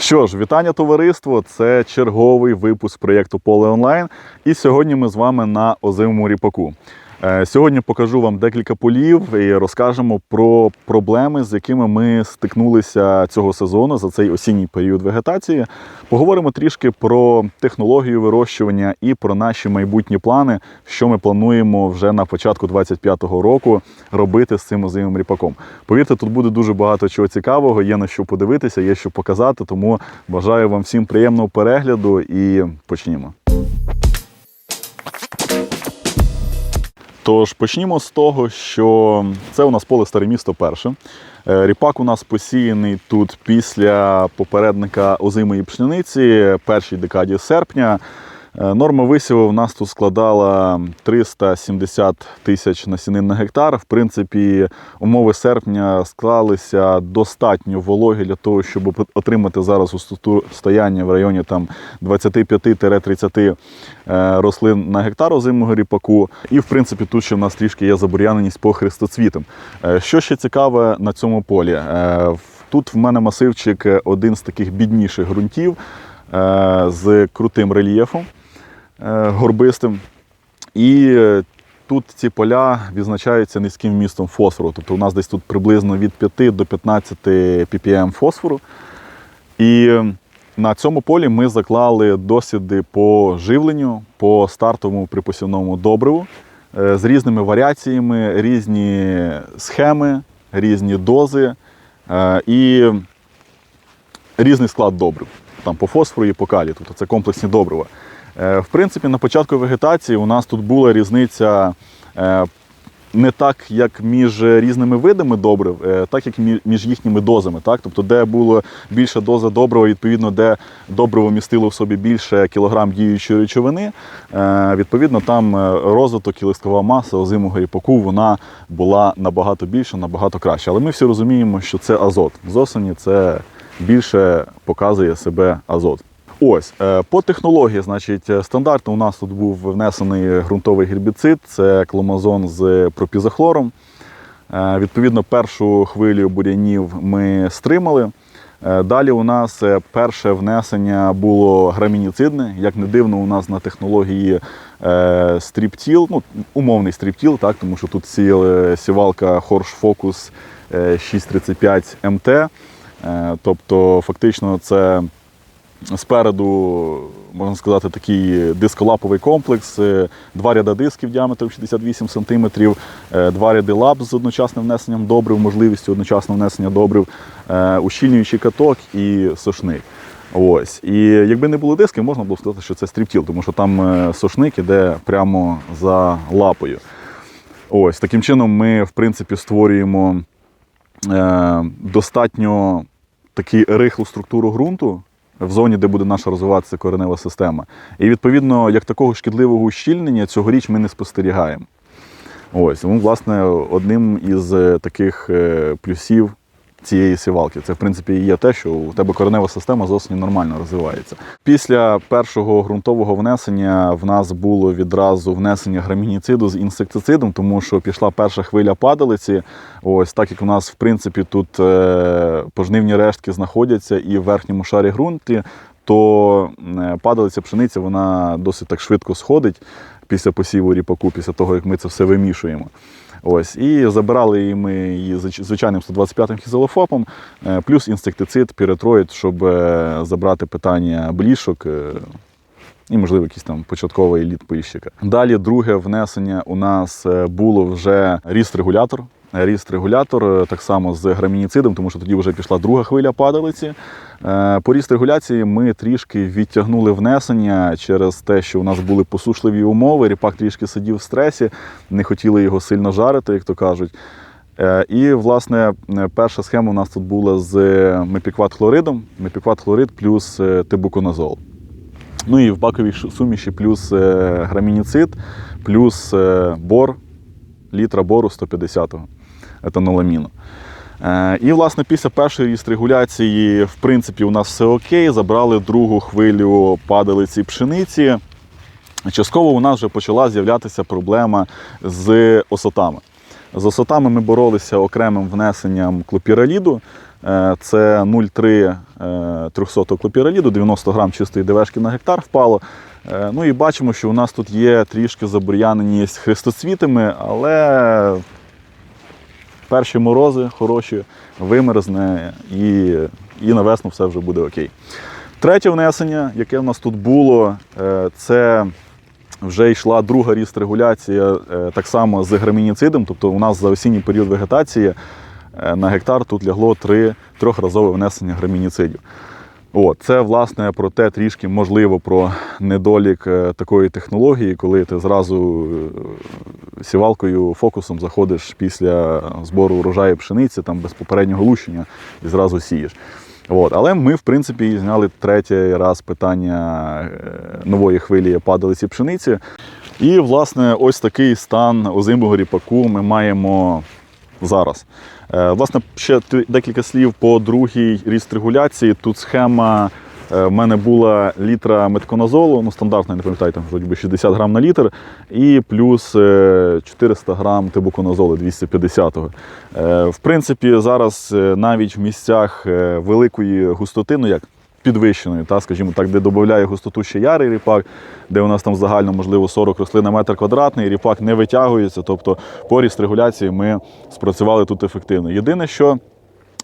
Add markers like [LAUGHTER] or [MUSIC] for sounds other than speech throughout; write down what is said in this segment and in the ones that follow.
Що ж, вітання товариство! Це черговий випуск проєкту Поле онлайн. І сьогодні ми з вами на озимому ріпаку. Е, Сьогодні покажу вам декілька полів і розкажемо про проблеми, з якими ми стикнулися цього сезону за цей осінній період вегетації. Поговоримо трішки про технологію вирощування і про наші майбутні плани, що ми плануємо вже на початку 2025 року робити з цим озимим ріпаком. Повірте, тут буде дуже багато чого цікавого, є на що подивитися, є що показати. Тому бажаю вам всім приємного перегляду і почнімо. Тож почнімо з того, що це у нас поле старе місто перше. Е, Ріпак у нас посіяний тут після попередника озимої пшениці, першій декаді серпня. Е, Норма висіву в нас тут складала 370 тисяч насінин на гектар. В принципі, умови серпня склалися достатньо вологі для того, щоб отримати зараз густоту стояння в районі там 25-30 е, рослин на гектар озимого ріпаку. І в принципі тут ще в нас трішки є забур'яненість по хрестоцвітам. Е, Що ще цікаве на цьому полі? Тут в мене масивчик один з таких бідніших ґрунтів з крутим рельєфом горбистим. І е, тут ці поля відзначаються низьким вмістом фосфору. Тобто у нас десь тут приблизно від 5 до 15 ppm фосфору. І е, на цьому полі ми заклали досліди по живленню, по стартовому припосівному добриву е, з різними варіаціями, різні схеми, різні дози е, і різний склад добрив. Там по фосфору і по калію, тобто це комплексні добрива. Е, В принципі, на початку вегетації у нас тут була різниця е, не так, як між різними видами добрив, е, так як між їхніми дозами. Так? Тобто, де була більша доза добрива, відповідно, де добриво містило в собі більше кілограм діючої речовини, відповідно, там розвиток і листкова маса озимого ріпаку вона була набагато більша, набагато краще. Але ми всі розуміємо, що це азот. З осені це більше показує себе азот. Ось е, по технології, значить, е, стандартно у нас тут був внесений ґрунтовий гербіцид, це кломазон з пропізохлором. Е, Відповідно, першу хвилю бурянів ми стримали. Далі у нас перше внесення було грамініцидне. Як не дивно, у нас на технології стріптіл, ну, умовний стріптіл, так, тому що тут сіяли сівалка Horsch Focus е, 635 МТ. Е, Тобто, фактично, це Спереду, можна сказати, такий дисколаповий комплекс, е, два ряда дисків діаметром 68 см, два ряди лап з одночасним внесенням добрив, можливістю одночасного внесення добрив, е, ущільнюючий каток і сошник. Ось. І якби не було дисків, можна було сказати, що це стріптіл, тому що там е, сошник іде прямо за лапою. Ось таким чином ми, в принципі, створюємо достатньо таку рихлу структуру ґрунту в зоні, де буде наша розвиватися коренева система. І відповідно, як такого шкідливого ущільнення цьогоріч ми не спостерігаємо. Ось, ну, власне, одним із е, таких е, плюсів цієї сівалки. Це, в принципі, і є те, що у тебе коренева система з осені нормально розвивається. Після першого ґрунтового внесення в нас було відразу внесення грамініциду з інсектицидом, тому що пішла перша хвиля падалиці. Ось так як у нас, в принципі, тут е, пожнивні рештки знаходяться і в верхньому шарі ґрунті, то е, падалиця пшениці вона досить так швидко сходить після посіву ріпаку, після того, як ми це все вимішуємо. Ось, і забирали її ми її звичайним 125-м хізелофопом, е, плюс інсектицид, піретроїд, щоб е, забрати питання блішок е, і, можливо, якийсь там початковий еліт пильщика. Далі друге внесення у нас було вже ріст-регулятор. Ріст-регулятор е, так само з грамініцидом, тому що тоді вже пішла друга хвиля падалиці. Е, По ріст-регуляції ми трішки відтягнули внесення через те, що у нас були посушливі умови. Ріпак трішки сидів в стресі, не хотіли його сильно жарити, як то кажуть. Е, І, власне, перша схема у нас тут була з мепікват хлоридом, мепікват хлорид плюс тибуконазол. Ну і в баковій суміші плюс грамініцид, плюс бор, літра бору 150-го етаноламіну. Е, І, власне, після першої регуляції, в принципі, у нас все окей. Забрали другу хвилю падалиці пшениці. Частково у нас вже почала з'являтися проблема з осотами. З осотами ми боролися окремим внесенням клопіраліду. Е, Це 0,3 е, 300 клопіраліду, 90 грам чистої ДВшки на гектар впало. Ну і бачимо, що у нас тут є трішки забур'яненість хрестоцвітами, але перші морози хороші, вимерзне і, і на весну все вже буде окей. Третє внесення, яке в нас тут було, е, це вже йшла друга ріст-регуляція е, так само з грамініцидом. Тобто у нас за осінній період вегетації е, на гектар тут лягло три трьохразове внесення грамініцидів. О, це власне про те трішки можливо про недолік е, такої технології, коли ти зразу е, сівалкою фокусом заходиш після збору урожаю пшениці там без попереднього лущення і зразу сієш. От. Але ми, в принципі, зняли третій раз питання е, нової хвилі падалиці пшениці. І, власне, ось такий стан озимого ріпаку ми маємо зараз. Е, Власне, ще декілька слів по другій ріст регуляції. Тут схема е, в мене була літра метконазолу, ну стандартна, не пам'ятаю, вроді би 60 грам на літр, і плюс е, 400 грам тибуконазолу 250-го. Е, В принципі, зараз е, навіть в місцях е, великої густоти, ну як підвищеної, та, скажімо так, де додає густоту ще ярий ріпак, де у нас там загально, можливо, 40 рослин на метр квадратний, ріпак не витягується. Тобто поріст регуляції ми спрацювали тут ефективно. Єдине, що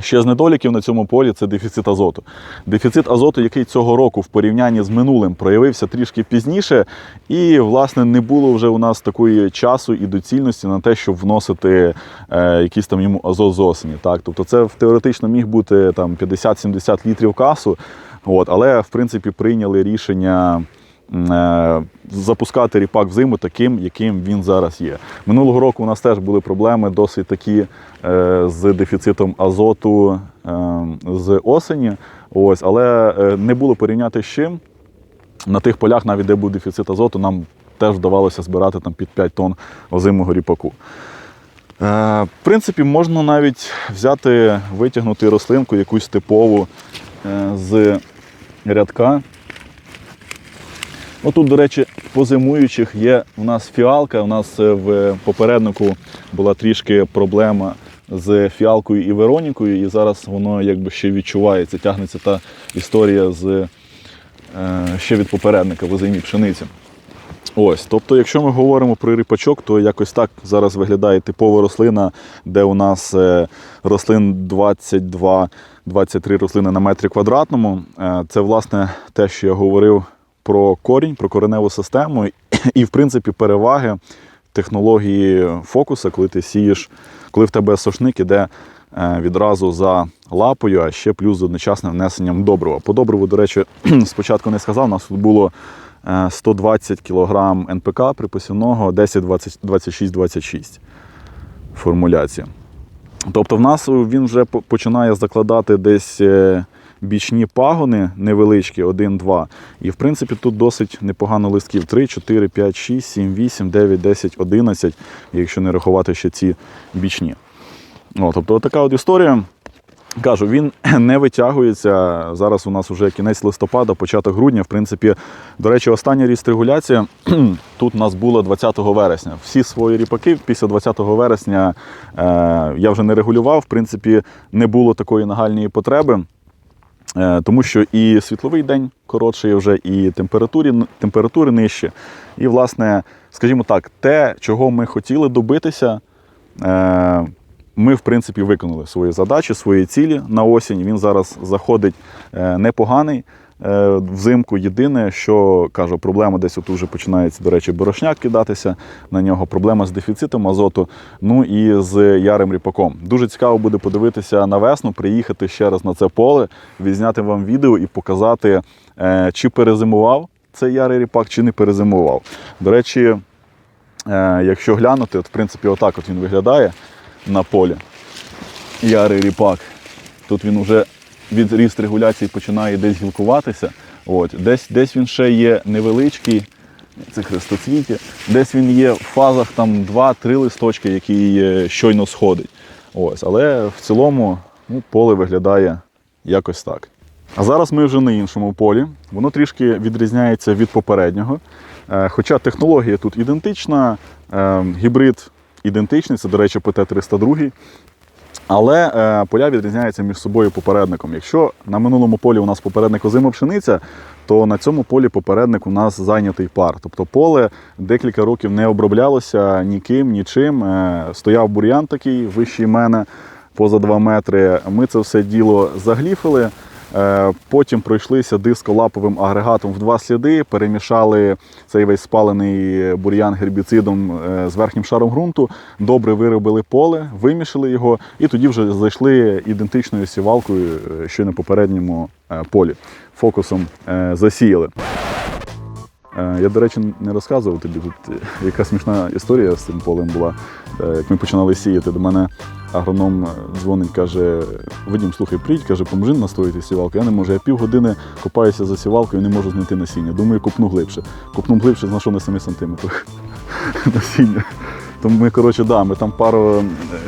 Ще з недоліків на цьому полі це дефіцит азоту. Дефіцит азоту, який цього року в порівнянні з минулим проявився трішки пізніше, і, власне, не було вже у нас такої часу і доцільності на те, щоб вносити е, якийсь там йому азот з осені. Так? Тобто це теоретично міг бути там 50-70 літрів касу, от, але в принципі прийняли рішення. Е, Запускати ріпак взиму таким, яким він зараз є. Минулого року у нас теж були проблеми досить такі е, з дефіцитом азоту е, з осені. Ось, але не було порівняти з чим. На тих полях, навіть де був дефіцит азоту, нам теж вдавалося збирати там під 5 тонн озимого ріпаку. В принципі, можна навіть взяти, витягнути рослинку якусь типову з рядка. Отут, до речі, по зимуючих є у нас фіалка. У нас е, в попереднику була трішки проблема з фіалкою і Веронікою, і зараз воно якби ще відчувається. Тягнеться та історія з е, ще від попередника в озимій пшениці. Ось, тобто, якщо ми говоримо про ріпачок, то якось так зараз виглядає типова рослина, де у нас е, рослин 22-23 рослини на метрі квадратному. Це власне те, що я говорив про корінь, про кореневу систему і, в принципі, переваги технології фокуса, коли ти сієш, коли в тебе сошник іде е, відразу за лапою, а ще плюс з одночасним внесенням добрива. По добриву, до речі, [CLEARS THROAT] спочатку не сказав, у нас тут було е, 120 кг НПК припасівного 10, 20, 26, 26 формуляція. Тобто в нас він вже починає закладати десь е, бічні пагони невеличкі, 1-2. І в принципі тут досить непогано листків. 3, 4, 5, 6, 7, 8, 9, 10, 11, якщо не рахувати ще ці бічні. О, тобто така от історія. Кажу, він [CLEARS THROAT] не витягується. Зараз у нас вже кінець листопада, початок грудня. В принципі, до речі, остання ріст-регуляція [CLEARS THROAT] тут у нас була 20 вересня. Всі свої ріпаки після 20 вересня е, я вже не регулював. В принципі, не було такої нагальної потреби. Е, Тому що і світловий день коротший вже, і температури, температури нижче. І, власне, скажімо так, те, чого ми хотіли добитися, е, ми, в принципі, виконали свої задачі, свої цілі на осінь. Він зараз заходить е, непоганий. Е, Взимку єдине, що кажу, проблема десь от уже починається, до речі, борошняк кидатися на нього. Проблема з дефіцитом азоту, ну і з ярим ріпаком. Дуже цікаво буде подивитися на весну, приїхати ще раз на це поле, відзняти вам відео і показати, е, чи перезимував цей ярий ріпак, чи не перезимував. До речі, е, якщо глянути, от, в принципі, отак от він виглядає на полі. Ярий ріпак. Тут він вже від ріст регуляції починає десь гілкуватися. От. Десь, десь він ще є невеличкий, це хрестоцвіті, десь він є в фазах там 2-3 листочки, які щойно сходить. Ось. Але в цілому ну, поле виглядає якось так. А зараз ми вже на іншому полі. Воно трішки відрізняється від попереднього. Е, Хоча технологія тут ідентична, е, гібрид ідентичний, це, до речі, ПТ-302. Але е, поля відрізняються між собою попередником. Якщо на минулому полі у нас попередник озима пшениця, то на цьому полі попередник у нас зайнятий пар. Тобто поле декілька років не оброблялося ніким, нічим. Е, стояв бур'ян такий вищий мене поза 2 метри. Ми це все діло загліфили. Е, Потім пройшлися дисколаповим агрегатом в два сліди, перемішали цей весь спалений бур'ян гербіцидом е, з верхнім шаром ґрунту, добре виробили поле, вимішали його, і тоді вже зайшли ідентичною сівалкою, е, що на попередньому полі. Фокусом засіяли. Е, Я, до речі, не розказував тобі тут, яка смішна історія з цим полем була. Е, Як ми починали сіяти, до мене агроном дзвонить, каже: Вадім, слухай, прийдь, каже, поможи настроїти сівалку. Я не можу. Я півгодини копаюся за сівалкою і не можу знайти насіння. Думаю, копну глибше. Копну глибше, знайшов на 7 сантиметрах [LAUGHS] насіння. Тому ми, коротше, да, ми там пару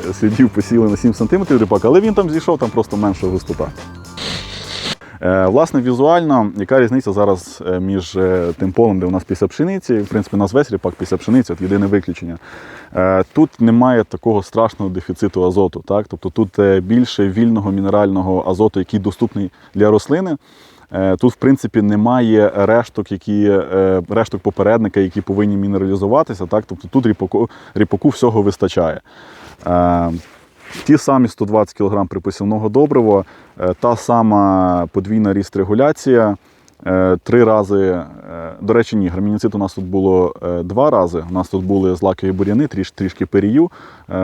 е, слідів посіли на 7 сантиметрів ріпак, але він там зійшов, там просто менша густота. Е, Власне, візуально, яка різниця зараз е, між е, тим полем, де у нас після пшениці, в принципі, у нас весь ріпак після пшениці, от єдине виключення. Тут немає такого страшного дефіциту азоту. Так? Тобто тут більше вільного мінерального азоту, який доступний для рослини. Тут, в принципі, немає решток, які, решток попередника, які повинні мінералізуватися. Так? Тобто тут ріпаку, ріпаку всього вистачає. Ті самі 120 кг припасівного добрива, е, та сама подвійна ріст-регуляція. е, Три рази, е, до речі, ні, гермініцид у нас тут було два рази. У нас тут були злакові бур'яни, тріш, трішки перію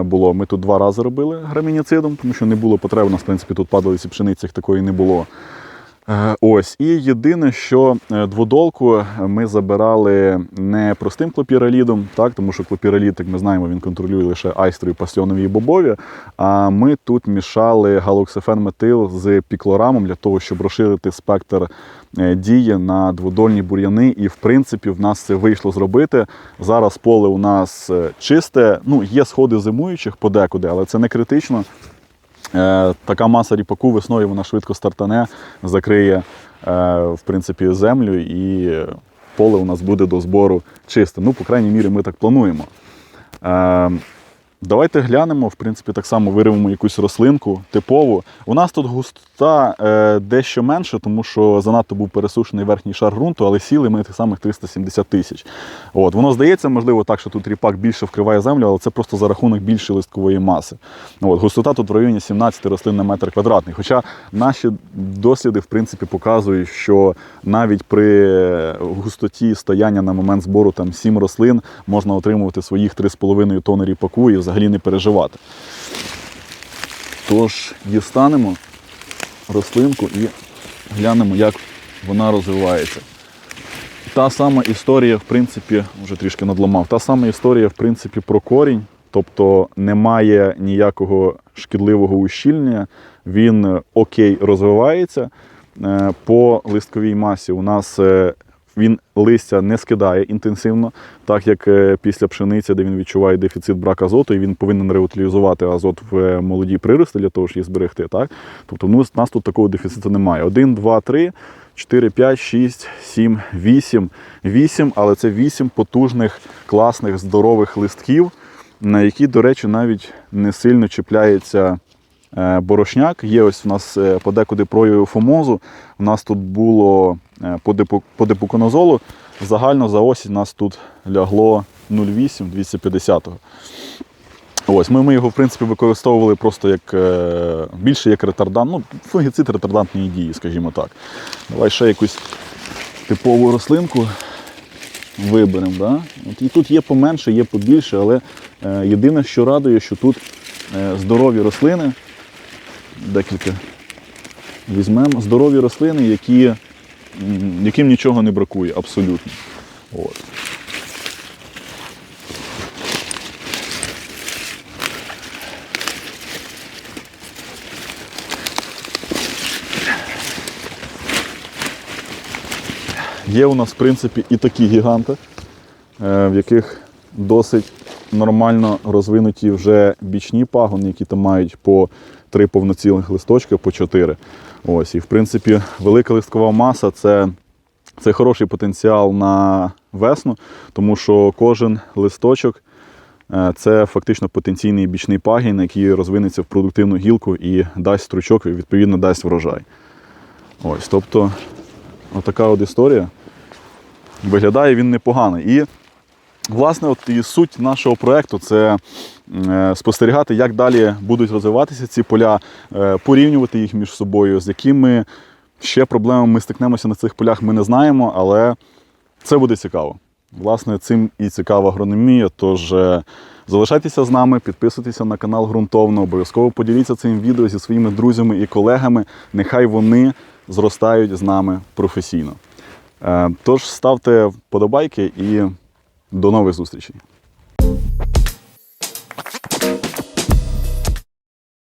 було. Ми тут два рази робили гермініцидом, тому що не було потреби. У нас, в принципі, тут падалиці пшениці такої не було. Е, Ось, і єдине, що е, дводолку ми забирали не простим клопіралідом, так, тому що клопіралід, як ми знаємо, він контролює лише айстрою, пасьонові і бобові. А ми тут мішали галоксифен-метил з піклорамом для того, щоб розширити спектр е, дії на дводольні бур'яни. І в принципі в нас це вийшло зробити. Зараз поле у нас чисте. Ну, є сходи зимуючих подекуди, але це не критично. Е, Така маса ріпаку весною вона швидко стартане, закриє е, в принципі, землю і поле у нас буде до збору чисте. Ну, по крайній мірі, ми так плануємо. Давайте глянемо, в принципі, так само виривемо якусь рослинку типову. У нас тут густота е, дещо менше, тому що занадто був пересушений верхній шар ґрунту, але сіли ми тих самих 370 тисяч. От, воно здається, можливо, так, що тут ріпак більше вкриває землю, але це просто за рахунок більшої листкової маси. От, густота тут в районі 17 рослин на метр квадратний. Хоча наші досліди, в принципі, показують, що навіть при густоті стояння на момент збору там 7 рослин можна отримувати своїх 3,5 тонни ріпаку і взагалі не переживати. Тож дістанемо рослинку і глянемо, як вона розвивається. Та сама історія, в принципі, вже трішки надламав. Та сама історія, в принципі, про корінь. Тобто немає ніякого шкідливого ущільнення, він е, окей розвивається. Е, По листковій масі у нас е, він листя не скидає інтенсивно, так як е, після пшениці, де він відчуває дефіцит брак азоту, і він повинен реутилізувати азот в е, молоді прирости для того, щоб їх зберегти. Так? Тобто ну, у нас тут такого дефіциту немає. 1, 2, 3, 4, 5, 6, 7, 8. 8, але це 8 потужних, класних, здорових листків, на які, до речі, навіть не сильно чіпляється борошняк. Є ось у нас е, подекуди прояви фомозу. У нас тут було е, по, депу, по депуконазолу. Загально за осінь у нас тут лягло 0,8 250. Ось, ми, ми його, в принципі, використовували просто як е, більше як ретардант, ну, фунгіцид ретардантної дії, скажімо так. Давай ще якусь типову рослинку виберемо. Да? От, і тут є поменше, є побільше, але е, єдине, що радує, що тут е, здорові рослини, декілька візьмемо, здорові рослини, які, яким нічого не бракує, абсолютно. От. Є у нас, в принципі, і такі гіганти, е, в яких досить нормально розвинуті вже бічні пагони, які там мають по три повноцілих листочка, по чотири. Ось, і в принципі, велика листкова маса це, це хороший потенціал на весну, тому що кожен листочок Е, Це фактично потенційний бічний пагін, який розвинеться в продуктивну гілку і дасть стручок, і відповідно дасть врожай. Ось, тобто, отака от історія. Виглядає він непогано. І, власне, от і суть нашого проєкту це е, спостерігати, як далі будуть розвиватися ці поля, е, порівнювати їх між собою, з якими ще проблемами ми стикнемося на цих полях, ми не знаємо, але це буде цікаво. Власне, цим і цікава агрономія. Тож е, залишайтеся з нами, підписуйтеся на канал ґрунтовно, обов'язково поділіться цим відео зі своїми друзями і колегами. Нехай вони зростають з нами професійно. Тож ставте вподобайки і до нових зустрічей.